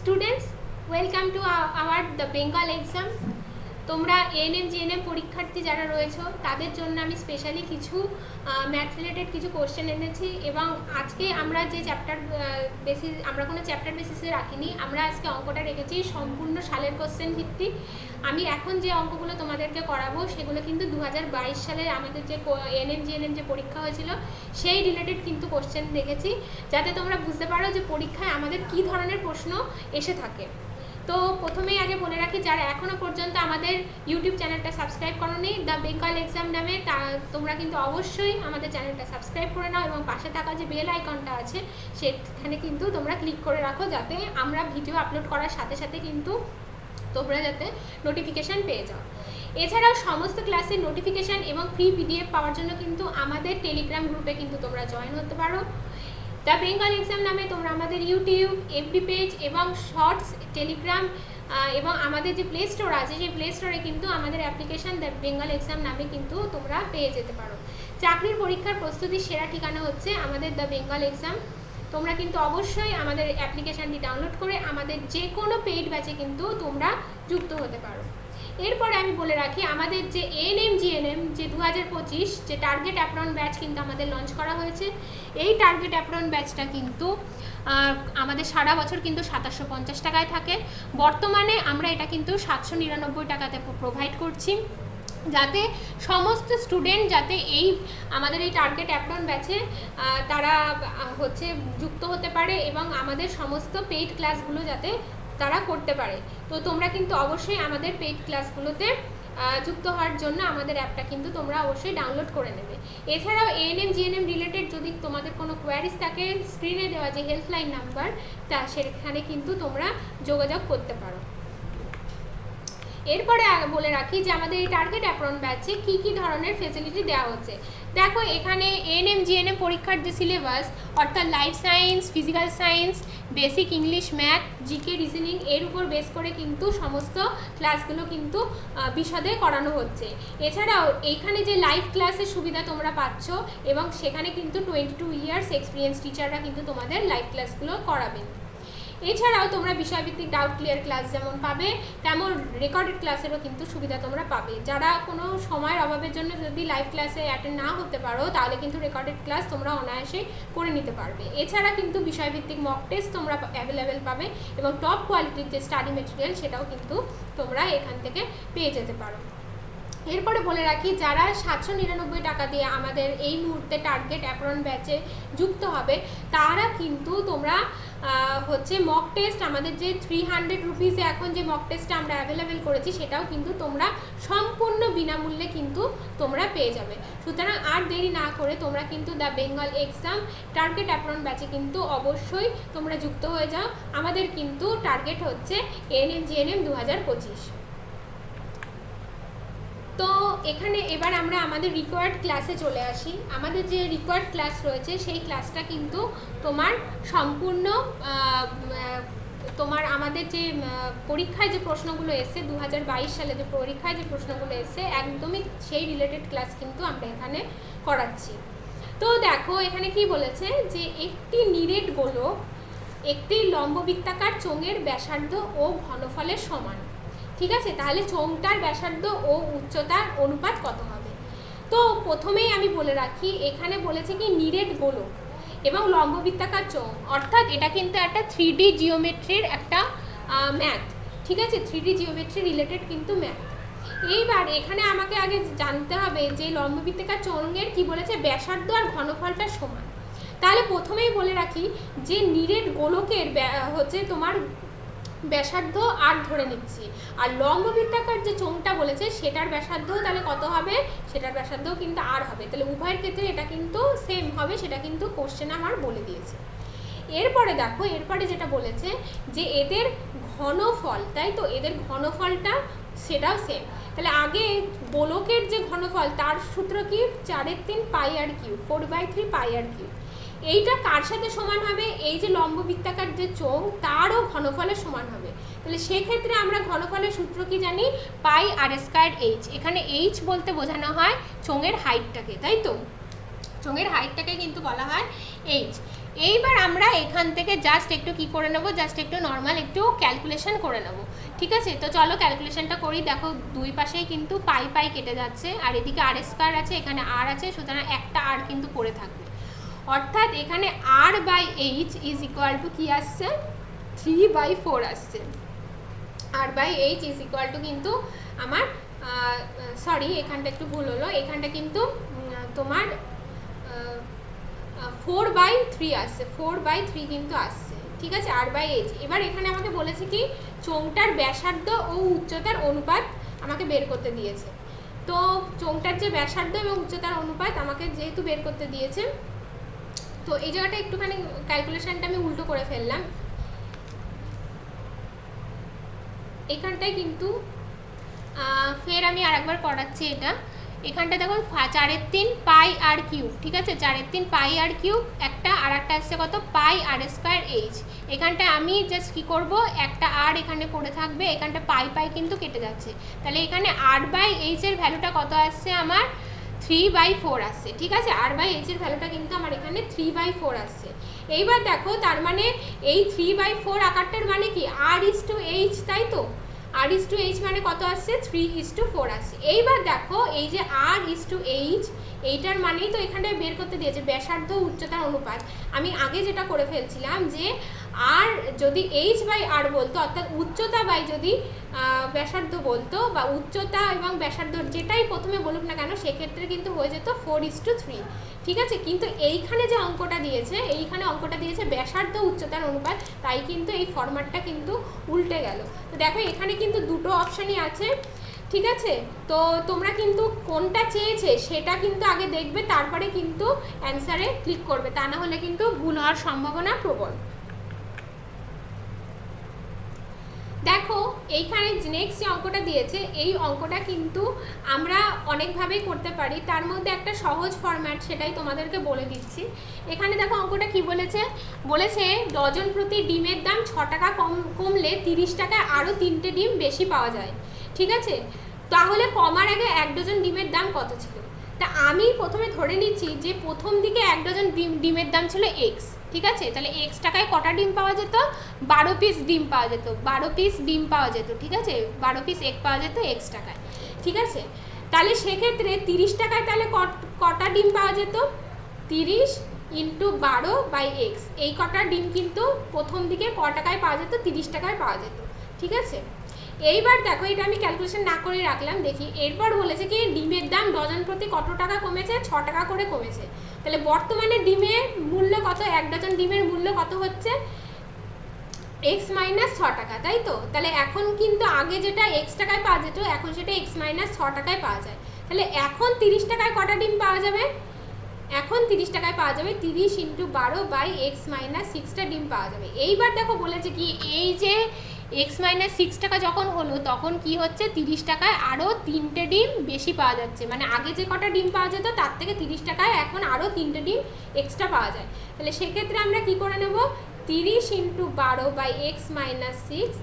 Students, welcome to our, our the Bengal exam. তোমরা ANM GNM পরীক্ষার্থী যারা রয়েছো, তাদের জন্য আমি স্পেশালি কিছু ম্যাথ রিলেটেড কিছু কোশ্চেন এনেছি এবং আজকে আমরা যে চ্যাপ্টার বেসিস আমরা কোনো চ্যাপ্টার বেসিসে রাখিনি, আমরা আজকে অঙ্কটা রেখেছি সম্পূর্ণ সালের কোশ্চেন ভিত্তিক। আমি এখন যে অঙ্কগুলো তোমাদেরকে করাবো, সেগুলো কিন্তু দু হাজার বাইশ সালে আমাদের যে এনএম জিএনএম যে পরীক্ষা হয়েছিল, সেই রিলেটেড কিন্তু কোশ্চেন দেখেছি। যাতে তোমরা বুঝতে পারো যে পরীক্ষায় আমাদের কী ধরনের প্রশ্ন এসে থাকে। তো প্রথমেই আগে বলে রাখি, যারা এখনও পর্যন্ত আমাদের ইউটিউব চ্যানেলটা সাবস্ক্রাইব করোনি দ্য বেঙ্গল এক্সাম নামে, তা তোমরা কিন্তু অবশ্যই আমাদের চ্যানেলটা সাবস্ক্রাইব করে নাও এবং পাশে থাকা যে বেল আইকনটা আছে, সেখানে কিন্তু তোমরা ক্লিক করে রাখো যাতে আমরা ভিডিও আপলোড করার সাথে সাথে কিন্তু তোমরা যাতে নোটিফিকেশান পেয়ে যাও। এছাড়াও সমস্ত ক্লাসের নোটিফিকেশান এবং ফ্রি পিডিএফ পাওয়ার জন্য কিন্তু আমাদের টেলিগ্রাম গ্রুপে কিন্তু তোমরা জয়েন হতে পারো। দ্য বেঙ্গল এক্সাম নামে তোমরা আমাদের ইউটিউব এফবি পেজ এবং শর্টস টেলিগ্রাম এবং আমাদের যে প্লে স্টোর আছে, সেই প্লে স্টোরে কিন্তু আমাদের অ্যাপ্লিকেশান দ্য বেঙ্গল এক্সাম নামে কিন্তু তোমরা পেয়ে যেতে পারো। চাকরির পরীক্ষার প্রস্তুতির সেরা ঠিকানা হচ্ছে আমাদের দ্য বেঙ্গল এক্সাম তোমরা কিন্তু অবশ্যই আমাদের অ্যাপ্লিকেশানটি ডাউনলোড করে আমাদের যে কোনো পেইড ব্যাচে কিন্তু তোমরা যুক্ত হতে পারো। এরপরে আমি বলে রাখি, আমাদের যে এএনএম জিএনএম যে দু হাজার পঁচিশ, যে টার্গেট অ্যাপ্রন ব্যাচ কিন্তু আমাদের লঞ্চ করা হয়েছে, এই টার্গেট অ্যাপ্রন ব্যাচটা কিন্তু আমাদের সারা বছর কিন্তু সাতাশশো পঞ্চাশ টাকায় থাকে। বর্তমানে আমরা এটা কিন্তু সাতশো নিরানব্বই টাকাতে প্রোভাইড করছি। যাতে সমস্ত স্টুডেন্ট যাতে এই, আমাদের এই টার্গেট অ্যাপ্রন ব্যাচে তারা হচ্ছে যুক্ত হতে পারে এবং আমাদের সমস্ত পেইড ক্লাসগুলো যাতে তারা করতে পারে। তো তোমরা কিন্তু অবশ্যই আমাদের পেইড ক্লাসগুলোতে যুক্ত হওয়ার জন্য আমাদের অ্যাপটা কিন্তু তোমরা অবশ্যই ডাউনলোড করে নেবে। এছাড়াও এএনএম জিএনএম রিলেটেড যদি তোমাদের কোনো কোয়ারিজ থাকে স্ক্রিনে দেওয়া যে হেল্পলাইন নাম্বার তা সেখানে কিন্তু তোমরা যোগাযোগ করতে পারো। এরপরে বলে রাখি যে আমাদের এই টার্গেট অ্যাপ্রন ব্যাচে কী কী ধরনের ফেসিলিটি দেওয়া হচ্ছে। দেখো, এখানে এএনএম জিএনএম পরীক্ষার যে সিলেবাস অর্থাৎ life science physical science basic English math GK reasoning এর উপর বেস করে কিন্তু সমস্ত ক্লাসগুলো কিন্তু বিশদে করানো হচ্ছে। এছাড়াও এইখানে যে লাইভ ক্লাসের সুবিধা তোমরা পাচ্ছ এবং সেখানে কিন্তু টোয়েন্টি টু ইয়ার্স এক্সপিরিয়েন্স টিচাররা কিন্তু তোমাদের লাইভ ক্লাসগুলো করাবেন। এছাড়াও তোমরা বিষয়ভিত্তিক ডাউট ক্লিয়ার ক্লাস যেমন পাবে, তেমন রেকর্ডেড ক্লাসেরও কিন্তু সুবিধা তোমরা পাবে। যারা কোনো সময়ের অভাবের জন্য যদি লাইভ ক্লাসে অ্যাটেন্ড না হতে পারো, তাহলে কিন্তু রেকর্ডেড ক্লাস তোমরা অনায়াসে করে নিতে পারবে। এছাড়া কিন্তু বিষয়ভিত্তিক মক টেস্ট তোমরা অ্যাভেলেবেল পাবে এবং টপ কোয়ালিটির যে স্টাডি মেটেরিয়াল সেটাও কিন্তু তোমরা এখান থেকে পেয়ে যেতে পারো। এরপরে বলে রাখি, যারা সাতশো নিরানব্বই টাকা দিয়ে আমাদের এই মুহূর্তে টার্গেট অ্যাপ্রন ব্যাচে যুক্ত হবে, তারা কিন্তু তোমরা হচ্ছে মক টেস্ট আমাদের যে থ্রি হান্ড্রেড রুপিসে এখন যে মক টেস্টটা আমরা অ্যাভেলেবেল করেছি, সেটাও কিন্তু তোমরা সম্পূর্ণ বিনামূল্যে কিন্তু তোমরা পেয়ে যাবে। সুতরাং আর দেরি না করে তোমরা কিন্তু the Bengal exam target apron ব্যাচে কিন্তু অবশ্যই তোমরা যুক্ত হয়ে যাও। আমাদের কিন্তু টার্গেট হচ্ছে এনএম জিএনএম দু হাজার পঁচিশ। তো এখানে এবার আমরা আমাদের রিকোয়ার্ড ক্লাসে চলে আসি। আমাদের যে রিকোয়ার্ড ক্লাস রয়েছে, সেই ক্লাসটা কিন্তু তোমার সম্পূর্ণ তোমার আমাদের যে পরীক্ষায় যে প্রশ্নগুলো এসছে দু সালে যে পরীক্ষায় যে প্রশ্নগুলো এসছে, একদমই সেই রিলেটেড ক্লাস কিন্তু আমরা এখানে করাচ্ছি। তো দেখো, এখানে কি বলেছে যে একটি নিরেট গোলক একটি লম্ববৃত্তাকার চোঙের ব্যাসার্ধ ও ঘনফলের সমান। ঠিক আছে? তাহলে চোঙটার ব্যাসার্ধ ও উচ্চতার অনুপাত কত হবে? তো প্রথমেই আমি বলে রাখি, এখানে বলেছে কি নিরেট গোলক এবং লম্ববৃত্তাকার চোঙ অর্থাৎ এটা কিন্তু একটা থ্রি ডি জিওমেট্রির একটা ম্যাথ ঠিক আছে? থ্রি ডি জিওমেট্রি রিলেটেড কিন্তু ম্যাথ এইবার এখানে আমাকে আগে জানতে হবে যে লম্ববৃত্তাকার চোঙের কি বলেছে? ব্যাসার্ধ আর ঘনফলটা সমান। তাহলে প্রথমেই বলে রাখি যে নিরেট গোলকের হচ্ছে তোমার ব্যাসার্ধ আর ধরে নিচ্ছি। আর লম্ব বৃত্তাকার যে চোঙটা বলেছে, সেটার ব্যাসার্ধও তাহলে কত হবে? সেটার ব্যাসার্ধও কিন্তু আর হবে। তাহলে উভয়ের ক্ষেত্রে এটা কিন্তু সেম হবে, সেটা কিন্তু কোশ্চেন আমার বলে দিয়েছে। এরপরে দেখো, এরপরে যেটা বলেছে যে এদের ঘনফল, তাই তো? এদের ঘনফলটা সেটাও সেম তাহলে আগে গোলকের যে ঘনফল, তার সূত্র কি? চারের তিন pi r cube four by three pi r cube এইটা কার সাথে সমান হবে? এই যে লম্ববৃত্তাকার যে চোং তারও ঘনফলের সমান হবে। তাহলে সেক্ষেত্রে আমরা ঘনফলের সূত্র কি জানি? Pi r square h. এখানে এইচ বলতে বোঝানো হয় চোঙের হাইটটাকে, তাই তো? চোঙের হাইটটাকে কিন্তু বলা হয় এইচ। এইবার আমরা এখান থেকে জাস্ট একটু কি করে নেব? জাস্ট একটু নর্মাল একটু ক্যালকুলেশন করে নেব। ঠিক আছে? তো চলো ক্যালকুলেশনটা করি। দেখো দুই পাশেই কিন্তু পাই পাই কেটে যাচ্ছে, আর এদিকে আর স্কোয়ার আছে, এখানে আর আছে, সুতরাং একটা আর কিন্তু পড়ে থাকবে। অর্থাৎ এখানে r by h is equal to কী আসছে? থ্রি বাই ফোর আসছে। R by h is equal to কিন্তু আমার সরি এখানটা একটু ভুল হলো। এখানটা কিন্তু তোমার ফোর বাই থ্রি আসছে। ফোর বাই থ্রি কিন্তু আসছে। ঠিক আছে? আর বাই এইচ এবার এখানে আমাকে বলেছে কি, চোংটার ব্যাসার্ধ ও উচ্চতার অনুপাত আমাকে বের করতে দিয়েছে। তো চোংটার যে ব্যাসার্ধ এবং উচ্চতার অনুপাত আমাকে যেহেতু বের করতে দিয়েছে তো এই জায়গাটা একটুখানি ক্যালকুলেশনটা আমি উল্টো করে ফেললাম। এখানটায় কিন্তু ফের আমি আর একবার করাচ্ছি এটা। এখানটা দেখো চারের তিন পাই আর কিউব, ঠিক আছে? চারের তিন পাই আর কিউব, একটা আর একটা আসছে কত? Pi r square h. এখানটায় আমি জাস্ট কী করব? একটা আর এখানে পড়ে থাকবে, এখানটা পাই পাই কিন্তু কেটে যাচ্ছে। তাহলে এখানে আর বাই এইচের ভ্যালুটা কত আসছে আমার? থ্রি বাই ফোর আসছে, ঠিক আছে? আর বাই এইচের ভ্যালুটা কিন্তু আমার এখানে থ্রি বাই ফোর আসছে। এইবার দেখো, তার মানে এই থ্রি বাই ফোর আকারটার মানে কি? আর ইস টু এইচ তাই তো? আর ইস টু এইচ মানে কত আসছে? থ্রি ইস টু ফোর আসছে। এইবার দেখো, এই যে আর ইস টু এইচ এইটার মানেই তো এখানটায় বের করতে দিয়েছে, ব্যাসার্ধ উচ্চতার অনুপাত। আমি আগে যেটা করে ফেলছিলাম যে আর যদি এইচ বাই আর বলতো, অর্থাৎ উচ্চতা বাই যদি ব্যাসার্ধ বলতো, বা উচ্চতা এবং ব্যাসার্ধ যেটাই প্রথমে বলুক না কেন, সেক্ষেত্রে কিন্তু হয়ে যেত ফোর ইস টু থ্রি ঠিক আছে? কিন্তু এইখানে যে অঙ্কটা দিয়েছে, এইখানে অঙ্কটা দিয়েছে ব্যাসার্ধ উচ্চতার অনুপাত, তাই কিন্তু এই ফরম্যাটটা কিন্তু উল্টে গেল। তো দেখো, এখানে কিন্তু দুটো অপশানই আছে। ঠিক আছে? তো তোমরা কিন্তু কোনটা চেয়েছে, সেটা কিন্তু আগে দেখবে, তারপরে কিন্তু অ্যান্সারে ক্লিক করবে। তা না হলে কিন্তু ভুল হওয়ার সম্ভাবনা প্রবল দেখো এইখানে নেক্সট যে অঙ্কটা দিয়েছে, এই অঙ্কটা কিন্তু আমরা অনেকভাবেই করতে পারি। তার মধ্যে একটা সহজ ফরম্যাট সেটাই তোমাদেরকে বলে দিচ্ছি। এখানে দেখো অঙ্কটা কি বলেছে? বলেছে, ডজন প্রতি ডিমের দাম ছ টাকা কম, কমলে তিরিশ টাকায় আরও তিনটে ডিম বেশি পাওয়া যায়। ঠিক আছে? তাহলে কমার আগে এক ডজন ডিমের দাম কত ছিল? তা আমি প্রথমে ধরে নিচ্ছি যে প্রথম দিকে এক ডজন ডিম, ডিমের দাম ছিল এক্স ঠিক আছে? তাহলে এক্স টাকায় কটা ডিম পাওয়া যেত? বারো পিস ডিম পাওয়া যেত। বারো পিস ডিম পাওয়া যেত, ঠিক আছে? বারো পিস এগ পাওয়া যেত এক্স টাকায়, ঠিক আছে? তাহলে সেক্ষেত্রে তিরিশ টাকায় তাহলে কটা ডিম পাওয়া যেত? তিরিশ ইন্টু বারো বাই এক্স এই কটা ডিম কিন্তু প্রথম দিকে ক টাকায় পাওয়া যেত? তিরিশ টাকায় পাওয়া যেত, ঠিক আছে? এইবার দেখো, এটা আমি ক্যালকুলেশন না করে রাখলাম, দেখি। এরপর বলেছে কি, ডিমের দাম ডজন প্রতি কত টাকা কমেছে? ছ টাকা করে কমেছে। তাহলে বর্তমানে ডিমের মূল্য কত? এক ডজন ডিমের মূল্য কত হচ্ছে? এক্স মাইনাস ছ টাকা, তাই তো? তাহলে এখন কিন্তু আগে যেটা এক্স টাকায় পাওয়া যেত, এখন সেটা এক্স মাইনাস ছ টাকায় পাওয়া যায়। তাহলে এখন তিরিশ টাকায় কটা ডিম পাওয়া যাবে? এখন তিরিশ টাকায় পাওয়া যাবে তিরিশ ইন্টু বারো বাই এক্স মাইনাস সিক্সটা ডিম পাওয়া যাবে। এইবার দেখো বলেছে কি, এই যে এক্স মাইনাস সিক্স টাকা যখন হলো, তখন কি হচ্ছে? তিরিশ টাকায় আরও তিনটে ডিম বেশি পাওয়া যাচ্ছে। মানে আগে যে কটা ডিম পাওয়া যেত, তার থেকে তিরিশ টাকায় এখন আরও তিনটে ডিম এক্সট্রা পাওয়া যায়। তাহলে সেক্ষেত্রে আমরা কি করে নেব? তিরিশ ইন্টু বারো by x minus six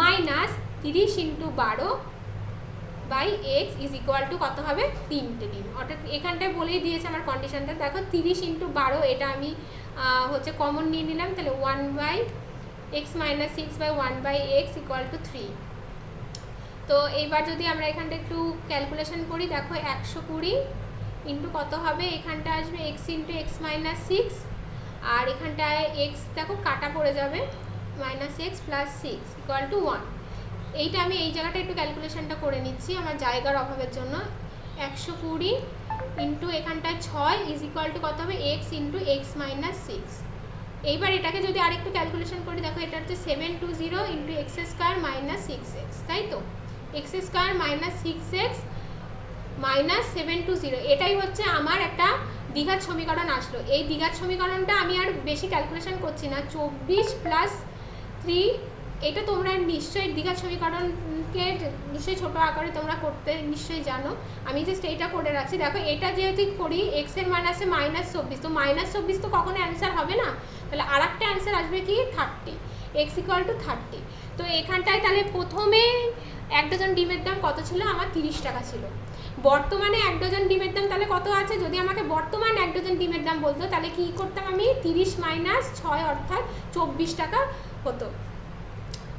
minus তিরিশ ইন্টু বারো by x is equal to কত হবে? তিনটে ডিম। অর্থাৎ এখানটায় বলেই দিয়েছে আমার কন্ডিশনটা দেখো, তিরিশ ইন্টু বারো, এটা আমি হচ্ছে কমন নিয়ে নিলাম। তাহলে one by x minus six by one by x equal to three তো এইবার যদি আমরা এখানটা একটু ক্যালকুলেশন করি, দেখো একশো কুড়ি ইন্টু কত হবে? এখানটা আসবে x into x minus six আর এখানটায় এক্স দেখো কাটা পড়ে যাবে minus x plus six equal to one এইটা আমি এই জায়গাটা একটু ক্যালকুলেশনটা করে নিচ্ছি আমার জায়গার অভাবের জন্য। একশো কুড়ি ইন্টু এখানটায় ছয় ইজ ইকুয়াল টু কত হবে? X into X minus six এইবার এটাকে যদি আরেকটু ক্যালকুলেশন করি দেখো, এটা হচ্ছে seven two zero into X square minus six X তাই তো? X square minus six X minus seven two zero এটাই হচ্ছে আমার একটা দীঘার সমীকরণ আসলো। এই দীঘার সমীকরণটা আমি আর বেশি ক্যালকুলেশন করছি না, চব্বিশ প্লাস থ্রি এটা তোমরা নিশ্চয়ই দীঘার সমীকরণকে নিশ্চয়ই ছোটো আকারে তোমরা করতে নিশ্চয়ই জানো। আমি জাস্ট এইটা করে রাখছি। দেখো, এটা যেহেতু করি এক্সের মান আছে মাইনাস চব্বিশ, তো মাইনাস চব্বিশ তো কখনো অ্যান্সার হবে না? তাহলে আর একটা অ্যান্সার আসবে কি? Thirty X equal to thirty তো এখানটায় তাহলে প্রথমে এক ডজন ডিমের দাম কত ছিল? আমার তিরিশ টাকা ছিল। বর্তমানে এক ডজন ডিমের দাম তাহলে কত আছে? যদি আমাকে বর্তমান এক ডজন ডিমের দাম বলতো, তাহলে কি করতাম আমি? তিরিশ মাইনাস ছয় অর্থাৎ চব্বিশ টাকা হতো।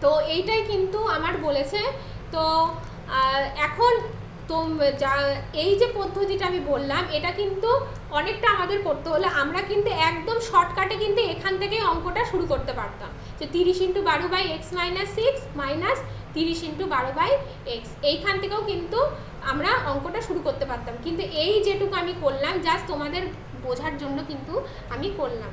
তো এইটাই কিন্তু আমার বলেছে। তো এখন তো যা, এই যে পদ্ধতিটা আমি বললাম, এটা কিন্তু অনেকটা আমাদের করতে হলে আমরা কিন্তু একদম শর্টকাটে কিন্তু এখান থেকে অঙ্কটা শুরু করতে পারতাম। যে তিরিশ ইন্টু বারো by X minus six minus তিরিশ ইন্টু বারো বাই এক্স এইখান থেকেও কিন্তু আমরা অঙ্কটা শুরু করতে পারতাম। কিন্তু এই যেটুকু আমি করলাম জাস্ট তোমাদের বোঝার জন্য কিন্তু আমি করলাম।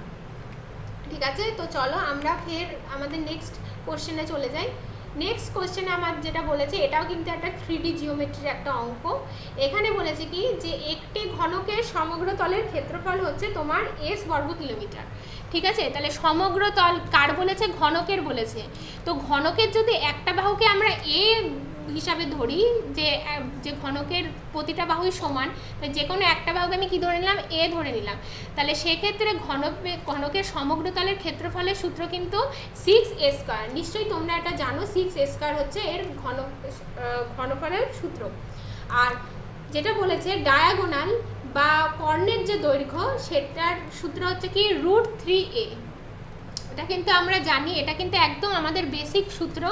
ঠিক আছে? তো চলো আমরা ফের আমাদের নেক্সট কোশ্চেনে চলে যাই। নেক্সট কোয়েশ্চেন আমার যেটা বলেছে, এটাও কিন্তু একটা থ্রি ডি জিওমেট্রির একটা অঙ্ক। এখানে বলেছে কি যে, একটি ঘনকের সমগ্র তলের ক্ষেত্রফল হচ্ছে তোমার এস বর্গ কিলোমিটার। ঠিক আছে? তাহলে সমগ্র তল কার বলেছে? ঘনকের বলেছে। তো ঘনকের যদি একটা বাহুকে আমরা এ হিসাবে ধরি যে যে ঘনকের প্রতিটা বাহুই সমান যে কোনো একটা বাহুকে আমি কি ধরে নিলাম? এ ধরে নিলাম। তাহলে সেক্ষেত্রে ঘন ঘনকের সমগ্র তলের ক্ষেত্রফলের সূত্র কিন্তু সিক্স এ স্কোয়ার নিশ্চয়ই তোমরা এটা জানো সিক্স এ স্কোয়ার হচ্ছে এর ঘন ঘনফলের সূত্র। আর যেটা বলেছে ডায়াগোনাল বা কর্ণের যে দৈর্ঘ্য, সেটার সূত্র হচ্ছে কি? রুট থ্রি এ এটা কিন্তু আমরা জানি, এটা কিন্তু একদম আমাদের বেসিক সূত্র।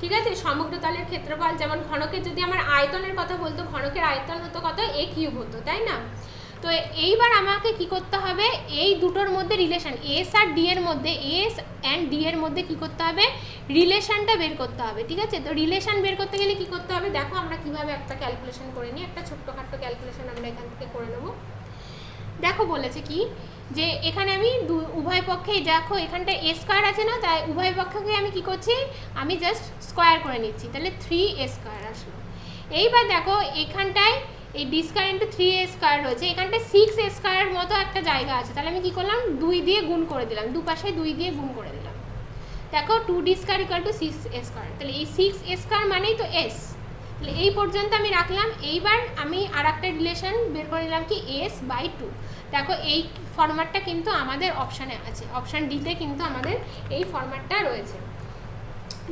ঠিক আছে? সমগ্র তলের ক্ষেত্রফল, যেমন ঘনকের যদি আমার আয়তনের কথা বলতো, ঘনকের আয়তন হতো কত? এ কিউব হতো, তাই না? তো এইবার আমাকে কি করতে হবে? এই দুটোর মধ্যে রিলেশন এস আর ডি এর মধ্যে এস অ্যান্ড ডি এর মধ্যে কি করতে হবে? রিলেশনটা বের করতে হবে, ঠিক আছে? তো রিলেশন বের করতে গেলে কি করতে হবে? দেখো আমরা কীভাবে একটা ক্যালকুলেশন করে নিই, একটা ছোট্টখাট্ট ক্যালকুলেশন আমরা এখান থেকে করে নেব। দেখো বলেছে কি? যে এখানে আমি উভয় পক্ষে দেখো, এখানটা স্কোয়ার আছে না, তাই উভয় পক্ষকে আমি কি করছি? আমি জাস্ট স্কোয়ার করে নিচ্ছি। তাহলে থ্রি স্কোয়ার আসলো। এইবার দেখো, এখানটায় এই D square into three square রয়েছে। এখানটায় সিক্স স্কোয়ারের মতো একটা জায়গা আছে। তাহলে আমি কি করলাম? দুই দিয়ে গুণ করে দিলাম। দুপাশে দুই দিয়ে গুণ করে দিলাম। দেখো two D square equal to six square তাহলে এই সিক্স স্কোয়ার মানেই তো এস তাহলে এই পর্যন্ত আমি রাখলাম। এইবার আমি আর একটা রিলেশন বের করে নিলাম কি? এস বাই টু দেখো এই ফরম্যাটটা কিন্তু আমাদের অপশানে আছে। অপশান ডিতে কিন্তু আমাদের এই ফরম্যাটটা রয়েছে।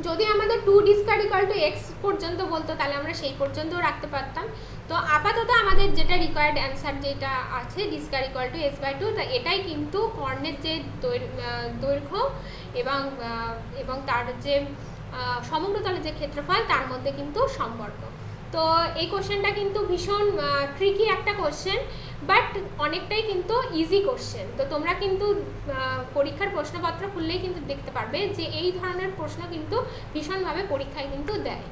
যদি আমাদের two D square equal to X পর্যন্ত বলতো তাহলে আমরা সেই পর্যন্তও রাখতে পারতাম। তো আপাতত আমাদের যেটা রিকোয়ার্ড অ্যান্সার যেটা আছে D square equal to S by two তা এটাই কিন্তু কর্ণের যে দৈর- দৈর্ঘ্য এবং এবং তার যে আহ, সমগ্র তলের যে ক্ষেত্রফল তার মধ্যে কিন্তু সম্পর্ক। তো এই কোশ্চেনটা কিন্তু ভীষণ ট্রিকি একটা কোশ্চেন বাট অনেকটাই কিন্তু ইজি কোশ্চেন তো তোমরা কিন্তু পরীক্ষার প্রশ্নপত্র খুললেই কিন্তু দেখতে পারবে যে এই ধরনের প্রশ্ন কিন্তু ভীষণভাবে পরীক্ষায় কিন্তু দেয়।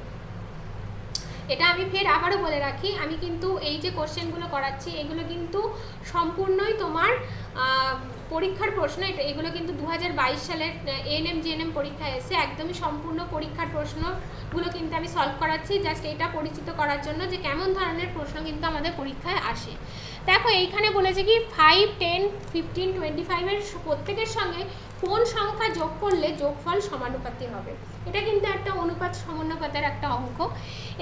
এটা আমি ফের আবারও বলে রাখি, আমি কিন্তু এই যে কোশ্চেনগুলো করাচ্ছি, এগুলো কিন্তু সম্পূর্ণই তোমার পরীক্ষার প্রশ্ন, এটা এগুলো কিন্তু দু হাজার বাইশ সালের এএনএম জিএনএম পরীক্ষায় এসে একদমই সম্পূর্ণ পরীক্ষার প্রশ্নগুলো কিন্তু আমি সলভ করাচ্ছি জাস্ট এটা পরিচিত করার জন্য যে কেমন ধরনের প্রশ্ন কিন্তু আমাদের পরীক্ষায় আসে। দেখো, এইখানে বলেছে কি ফাইভ টেন ফিফটিন টোয়েন্টি ফাইভের প্রত্যেকের সঙ্গে কোন সংখ্যা যোগ করলে যোগফল সমানুপাতি হবে? এটা কিন্তু একটা অনুপাত সমানুপাতের একটা অঙ্ক।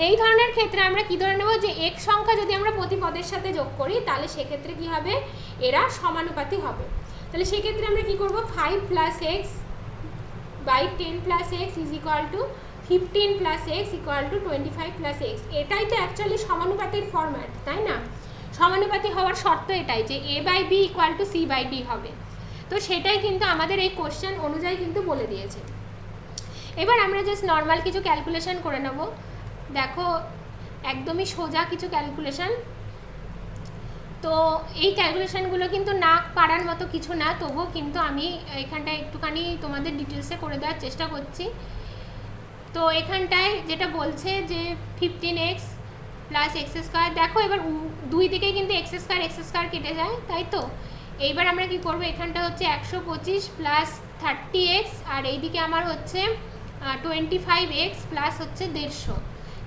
এই ধরনের ক্ষেত্রে আমরা কি ধরে নেব যে এক সংখ্যা যদি আমরা প্রতি পদের সাথে যোগ করি, তাহলে সেক্ষেত্রে কি হবে? এরা সমানুপাতি হবে। তাহলে সেক্ষেত্রে আমরা কি করব? Five plus X by ten plus X is equal to fifteen plus X equal to twenty five plus X এটাই তো অ্যাকচুয়ালি সমানুপাতির ফরম্যাট তাই না? সমানুপাতি হওয়ার শর্ত এটাই যে A by B equal to C by D হবে। তো সেটাই কিন্তু আমাদের এই কোশ্চেন অনুযায়ী কিন্তু বলে দিয়েছে। এবার আমরা জাস্ট নর্মাল কিছু ক্যালকুলেশন করে নেব। দেখো, একদমই সোজা কিছু ক্যালকুলেশন তো এই ক্যালকুলেশনগুলো কিন্তু না পারার মতো কিছু না, তবুও কিন্তু আমি এখানটায় একটুখানি তোমাদের ডিটেলসে করে দেওয়ার চেষ্টা করছি। তো এখানটায় যেটা বলছে যে fifteen X plus X square দেখো এবার দুই দিকে কিন্তু এক্স স্কোয়ার এক্স স্কোয়ার কেটে যায়, তাই তো? এইবার আমরা কি করব? এখানটা হচ্ছে একশো পঁচিশ প্লাস থার্টি এক্স আর এইদিকে আমার হচ্ছে টোয়েন্টি ফাইভ এক্স প্লাস হচ্ছে দেড়শো।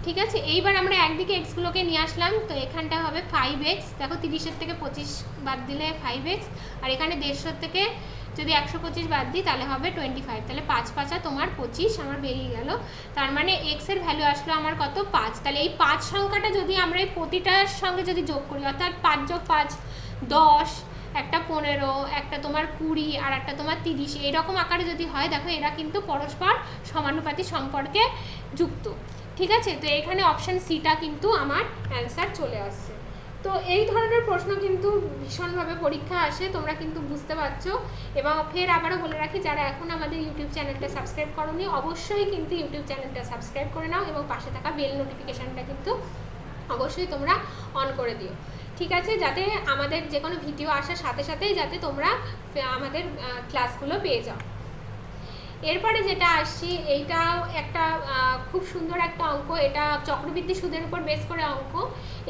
ঠিক আছে? এইবার আমরা একদিকে এক্সগুলোকে নিয়ে আসলাম, তো এখানটা হবে ফাইভ এক্স দেখো তিরিশের থেকে পঁচিশ বাদ দিলে ফাইভ এক্স আর এখানে দেড়শোর থেকে যদি একশো পঁচিশ বাদ দিই, তাহলে হবে টোয়েন্টি ফাইভ তাহলে পাঁচ পাঁচা তোমার পঁচিশ, আমার বেরিয়ে গেল। তার মানে এক্সের ভ্যালু আসলো আমার কত? পাঁচ। তাহলে এই পাঁচ সংখ্যাটা যদি আমরা এই প্রতিটার সঙ্গে যদি যোগ করি, অর্থাৎ পাঁচ যোগ পাঁচ, দশ, একটা পনেরো, একটা তোমার কুড়ি, আর একটা তোমার তিরিশ, এইরকম আকারে যদি হয়, দেখো এরা কিন্তু পরস্পর সমানুপাতি সম্পর্কে যুক্ত। ঠিক আছে? তো এখানে অপশান সিটা কিন্তু আমার অ্যান্সার চলে আসছে। তো এই ধরনের প্রশ্ন কিন্তু ভীষণভাবে পরীক্ষা আসে, তোমরা কিন্তু বুঝতে পারছ। এবং ফের আবারও বলে রাখি, যারা এখন আমাদের ইউটিউব চ্যানেলটা সাবস্ক্রাইব করোনি, অবশ্যই কিন্তু ইউটিউব চ্যানেলটা সাবস্ক্রাইব করে নাও এবং পাশে থাকা বেল নোটিফিকেশানটা কিন্তু অবশ্যই তোমরা অন করে দিও। ঠিক আছে? যাতে আমাদের যে কোনো ভিডিও আসার সাথে সাথেই যাতে তোমরা আমাদের ক্লাসগুলো পেয়ে যাও। এরপরে যেটা আসছি, এইটাও একটা খুব সুন্দর একটা অঙ্ক। এটা চক্রবৃদ্ধি সুদের উপর বেস করে অঙ্ক।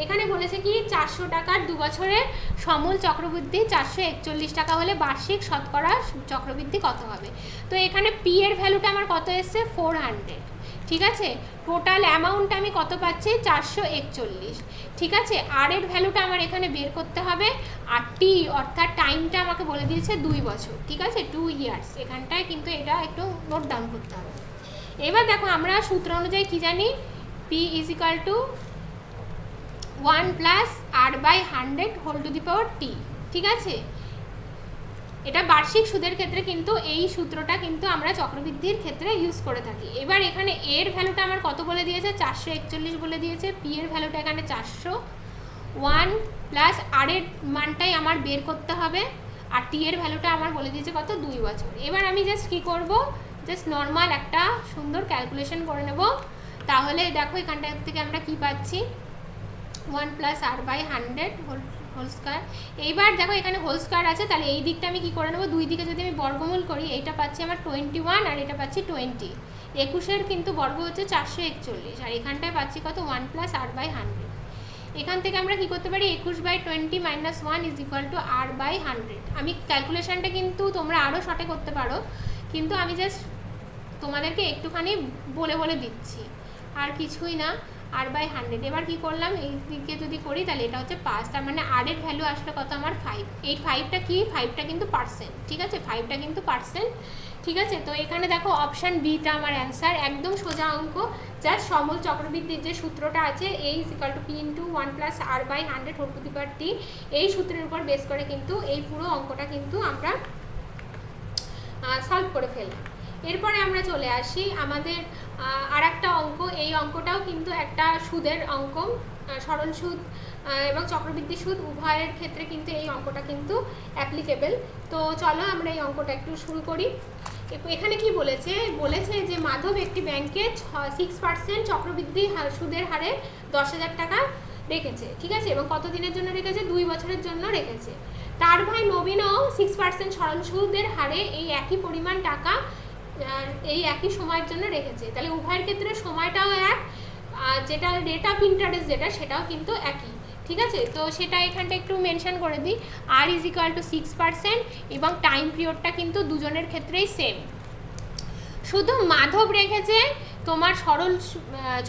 এখানে বলেছে কি, চারশো টাকার দু বছরের সমল চক্রবৃদ্ধি, চারশো একচল্লিশ টাকা হলে বার্ষিক শতকরা চক্রবৃদ্ধি কত হবে? তো এখানে পি এর ভ্যালুটা আমার কত এসছে? ফোর হান্ড্রেড ঠিক আছে? টোটাল অ্যামাউন্ট আমি কত পাচ্ছি? চারশো একচল্লিশ। ঠিক আছে? আর এর ভ্যালুটা আমার এখানে বের করতে হবে। আর টি অর্থাৎ টাইমটা আমাকে বলে দিয়েছে দুই বছর। ঠিক আছে? টু ইয়ার্স এখানটায় কিন্তু এটা একটু নোট ডাউন করতে হবে। এবার দেখো, আমরা সূত্র অনুযায়ী কী জানি? P is equal to one plus R by hundred whole to the power T ঠিক আছে? এটা বার্ষিক সুদের ক্ষেত্রে কিন্তু এই সূত্রটা কিন্তু আমরা চক্রবৃদ্ধির ক্ষেত্রে ইউজ করে থাকি। এবার এখানে এর ভ্যালুটা আমার কত বলে দিয়েছে? চারশো একচল্লিশ বলে দিয়েছে। পি এর ভ্যালুটা এখানে চারশো ওয়ান প্লাস আর এর মানটাই আমার বের করতে হবে। আর টি এর ভ্যালুটা আমার বলে দিয়েছে কত? দুই বছর। এবার আমি জাস্ট কী করব? জাস্ট নর্মাল একটা সুন্দর ক্যালকুলেশন করে নেব। তাহলে দেখো এখানটা থেকে আমরা কি পাচ্ছি? One plus R by hundred whole whole square এইবার দেখো এখানে হোল স্কোয়ার আছে, তাহলে এই দিকটা আমি কি করে নেব? দুই দিকে যদি আমি বর্গমূল করি, এইটা পাচ্ছি আমার টোয়েন্টি ওয়ান আর এটা পাচ্ছি টোয়েন্টি একুশের কিন্তু বর্গ হচ্ছে চারশো একচল্লিশ, আর এখানটায় পাচ্ছি কত? One plus R by hundred এখান থেকে আমরা কি করতে পারি? একুশ by twenty minus one is equal to R by hundred আমি ক্যালকুলেশনটা কিন্তু তোমরা আরও শর্টে করতে পারো, কিন্তু আমি জাস্ট তোমাদেরকে একটুখানি বলে বলে দিচ্ছি। আর কিছুই না। আর বাই হান্ড্রেড এবার কি করলাম? এই দিকে যদি করি, তাহলে এটা হচ্ছে পাঁচ। তার মানে আর এর ভ্যালু আসলে কত আমার ফাইভ এই ফাইভটা কি? ফাইভটা কিন্তু পার্সেন্ট ঠিক আছে? ফাইভটা কিন্তু পার্সেন্ট ঠিক আছে? তো এখানে দেখো অপশান বিটা আমার অ্যান্সার একদম সোজা অঙ্ক। জাস্ট সমল চক্রবৃদ্ধির যে সূত্রটা আছে এই equal to P into one plus R by hundred whole to the T এই সূত্রের উপর বেস করে কিন্তু এই পুরো অঙ্কটা কিন্তু আমরা সলভ করে ফেললাম। এরপরে আমরা চলে আসি আমাদের আর একটা অঙ্ক। এই অঙ্কটাও কিন্তু একটা সুদের অঙ্ক সরল সুদ এবং চক্রবৃদ্ধি সুদ উভয়ের ক্ষেত্রে কিন্তু এই অঙ্কটা কিন্তু অ্যাপ্লিকেবল তো চলো আমরা এই অঙ্কটা একটু শুরু করি। এখানে কি বলেছে? বলেছে যে মাধব একটি ব্যাংকে সিক্স পার্সেন্ট চক্রবৃদ্ধি সুদের হারে দশ হাজার টাকা রেখেছে, ঠিক আছে? এবং কত দিনের জন্য রেখেছে? দুই বছরের জন্য রেখেছে। তার ভাই নবীনও সিক্স পার্সেন্ট সরল সুদের হারে এই একই পরিমাণ টাকা এই একই সময়ের জন্য রেখেছে। তাহলে উভয়ের ক্ষেত্রে সময়টাও এক, আর যেটা রেট অফ ইন্টারেস্ট যেটা, সেটাও কিন্তু একই। ঠিক আছে? তো সেটা এখানটা একটু মেনশন করে দিই। R is equal to six percent এবং টাইম পিরিয়ডটা কিন্তু দুজনের ক্ষেত্রেই সেম শুধু মাধব রেখেছে তোমার সরল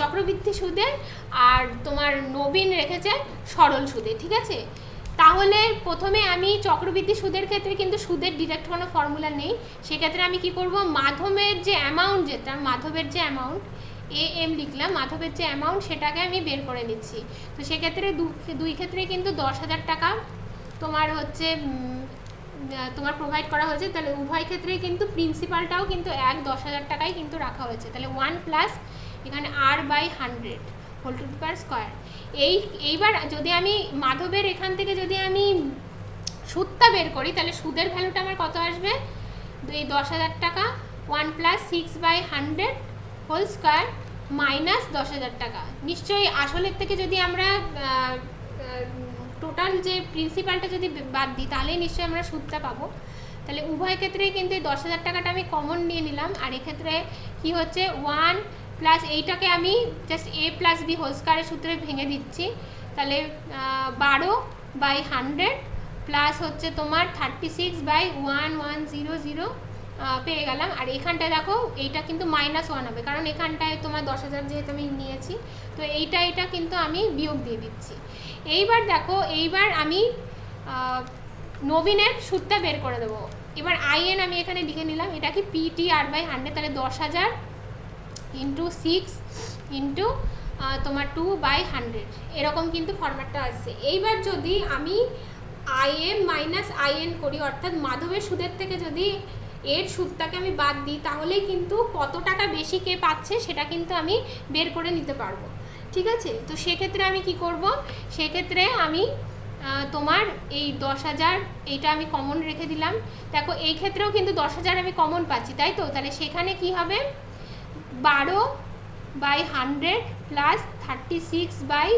চক্রবৃদ্ধি সুদে, আর তোমার নবীন রেখেছে সরল সুদে। ঠিক আছে? তাহলে প্রথমে আমি চক্রবৃদ্ধি সুদের ক্ষেত্রে কিন্তু সুদের ডিরেক্ট কোনো ফর্মুলা নেই। সেক্ষেত্রে আমি কি করব? মাধবের যে অ্যামাউন্ট যেটা, মাধবের যে অ্যামাউন্ট এ এম লিখলাম, মাধবের যে অ্যামাউন্ট সেটাকে আমি বের করে নিচ্ছি। তো সেক্ষেত্রে দুই ক্ষেত্রে কিন্তু দশ হাজার টাকা তোমার হচ্ছে তোমার প্রোভাইড করা হয়েছে। তাহলে উভয় ক্ষেত্রে কিন্তু প্রিন্সিপালটাও কিন্তু এক, দশ হাজার টাকাই কিন্তু রাখা হয়েছে। তাহলে ওয়ান প্লাস এখানে R by hundred whole to power square এই, এইবার যদি আমি মাধবের এখান থেকে যদি আমি সুদটা বের করি, তাহলে সুদের ভ্যালুটা আমার কত আসবে? এই দশ হাজার টাকা one plus six by hundred whole square minus দশ হাজার টাকা। নিশ্চয়ই আসলের থেকে যদি আমরা টোটাল যে প্রিন্সিপালটা যদি বাদ দিই, তাহলেই নিশ্চয়ই আমরা সুদটা পাবো। তাহলে উভয় ক্ষেত্রেই কিন্তু এই দশ হাজার টাকাটা আমি কমন নিয়ে নিলাম। আর এক্ষেত্রে কি হচ্ছে? ওয়ান প্লাস এইটাকে আমি just A plus B whole স্কোয়ারের সূত্রে ভেঙে দিচ্ছি। তাহলে বারো বাই হান্ড্রেড প্লাস হচ্ছে তোমার thirty six by one one zero zero পেয়ে গেলাম। আর এখানটায় দেখো, এইটা কিন্তু মাইনাস ওয়ান হবে। কারণ এখানটায় তোমার দশ হাজার যেহেতু আমি নিয়েছি, তো এইটা, এটা কিন্তু আমি বিয়োগ দিয়ে দিচ্ছি। এইবার দেখো, এইবার আমি নবীনের সুদটা বের করে দেবো। এবার আইএন আমি এখানে লিখে নিলাম। এটা কি পিটি আর বাই হান্ড্রেড তাহলে দশ হাজার ইন্টু সিক্স ইন্টু তোমার টু বাই হান্ড্রেড এরকম কিন্তু ফরম্যাটটা আসছে এইবার যদি আমি আইএম মাইনাস আইএন করি, অর্থাৎ মাধবের সুদের থেকে যদি এর সুদটাকে আমি বাদ দিই, তাহলেই কিন্তু কত টাকা বেশি কে পাচ্ছে সেটা কিন্তু আমি বের করে নিতে পারব। ঠিক আছে? তো সেক্ষেত্রে আমি কি করব? সেক্ষেত্রে আমি তোমার এই দশ হাজার, এইটা আমি কমন রেখে দিলাম। দেখো, এই ক্ষেত্রেও কিন্তু দশ হাজার আমি কমন পাচ্ছি, তাই তো? তাহলে সেখানে কি হবে? বারো by hundred plus thirty six by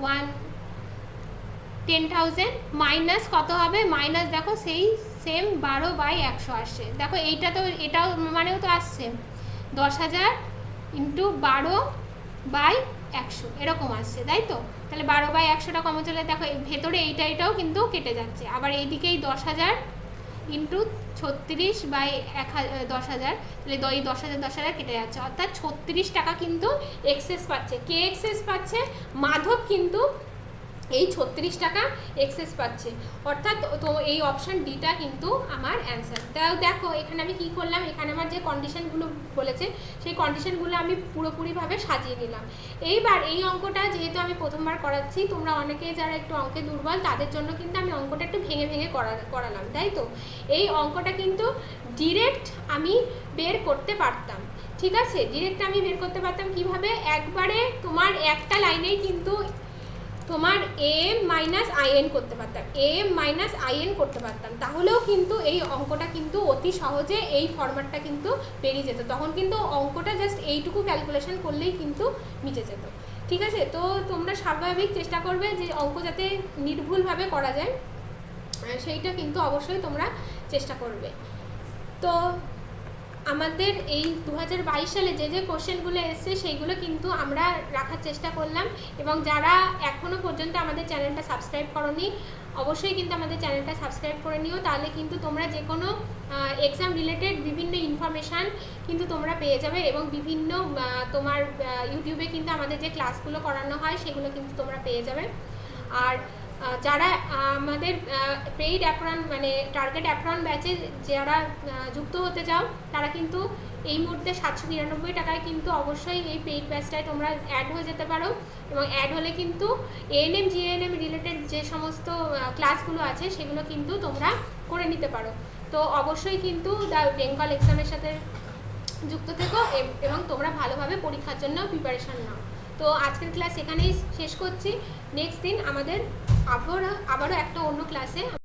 one ten thousand minus কত হবে? মাইনাস দেখো সেই সেম বারো বাই একশো আসছে। দেখো এইটা তো, এটাও মানেও তো আসছে। দশ হাজার ইন্টু বারো বাই একশো, এরকম আসছে, তাই তো? তাহলে বারো বাই একশোটা কমে চলে, দেখো ভেতরে এইটা, এটাও কিন্তু কেটে যাচ্ছে। আবার এইদিকেই দশ হাজার ইন্টু ছত্রিশ বাই এক দশ হাজার। তাহলে দই দশ হাজার দশ হাজার কেটে যাচ্ছে। অর্থাৎ ছত্রিশ টাকা কিন্তু এক্সেস পাচ্ছে। কে এক্সেস পাচ্ছে? মাধব কিন্তু এই ছত্রিশ টাকা এক্সেস পাচ্ছে। অর্থাৎ তো এই অপশান ডিটা কিন্তু আমার অ্যান্সার তাও দেখো, এখানে আমি কি করলাম? এখানে আমার যে কন্ডিশনগুলো বলেছে, সেই কন্ডিশনগুলো আমি পুরোপুরিভাবে সাজিয়ে নিলাম। এইবার এই অঙ্কটা যেহেতু আমি প্রথমবার করাচ্ছি, তোমরা অনেকেই যারা একটু অঙ্কে দুর্বল, তাদের জন্য কিন্তু আমি অঙ্কটা একটু ভেঙে ভেঙে করা, করালাম, তাই তো? এই অঙ্কটা কিন্তু ডিরেক্ট আমি বের করতে পারতাম, ঠিক আছে? ডিরেক্ট আমি বের করতে পারতাম কীভাবে? একবারে তোমার একটা লাইনেই কিন্তু তোমার এম মাইনাস আইএন করতে পারতাম। এম মাইনাস আইএন করতে পারতাম। তাহলেও কিন্তু এই অঙ্কটা কিন্তু অতি সহজে এই ফরম্যাটটা কিন্তু বেরিয়ে যেত। তখন কিন্তু অঙ্কটা জাস্ট এইটুকু ক্যালকুলেশন করলেই কিন্তু মিটে যেত। ঠিক আছে? তো তোমরা স্বাভাবিক চেষ্টা করবে যে অঙ্ক যাতে নির্ভুলভাবে করা যায়। সেইটা কিন্তু অবশ্যই তোমরা চেষ্টা করবে। তো আমাদের এই দু হাজার বাইশ সালে যে যে কোশ্চেনগুলো এসছে, সেইগুলো কিন্তু আমরা রাখার চেষ্টা করলাম এবং যারা এখনও পর্যন্ত আমাদের চ্যানেলটা সাবস্ক্রাইব করনি, অবশ্যই কিন্তু আমাদের চ্যানেলটা সাবস্ক্রাইব করে নিও। তাহলে কিন্তু তোমরা যে কোনো এক্সাম রিলেটেড বিভিন্ন ইনফরমেশান কিন্তু তোমরা পেয়ে যাবে এবং বিভিন্ন তোমার ইউটিউবে কিন্তু আমাদের যে ক্লাসগুলো করানো হয়, সেগুলো কিন্তু তোমরা পেয়ে যাবে। আর যারা আমাদের পেইড অ্যাপ্রন মানে টার্গেট অ্যাপ্রন ব্যাচে যারা যুক্ত হতে চাও, তারা কিন্তু এই মুহূর্তে সাতশো নিরানব্বই টাকায় কিন্তু অবশ্যই এই পেইড ব্যাচটায় তোমরা অ্যাড হয়ে যেতে পারো। এবং অ্যাড হলে কিন্তু এএনএম জিএনএম রিলেটেড যে সমস্ত ক্লাসগুলো আছে, সেগুলো কিন্তু তোমরা করে নিতে পারো। তো অবশ্যই কিন্তু দ্য বেঙ্গল এক্সামের সাথে যুক্ত থেকো, এবং তোমরা ভালোভাবে পরীক্ষার জন্য প্রিপারেশন নাও। তো আজকের ক্লাস এখানেই শেষ করছি। নেক্সট দিন আমাদের আবারও আবারও একটা অন্য ক্লাসে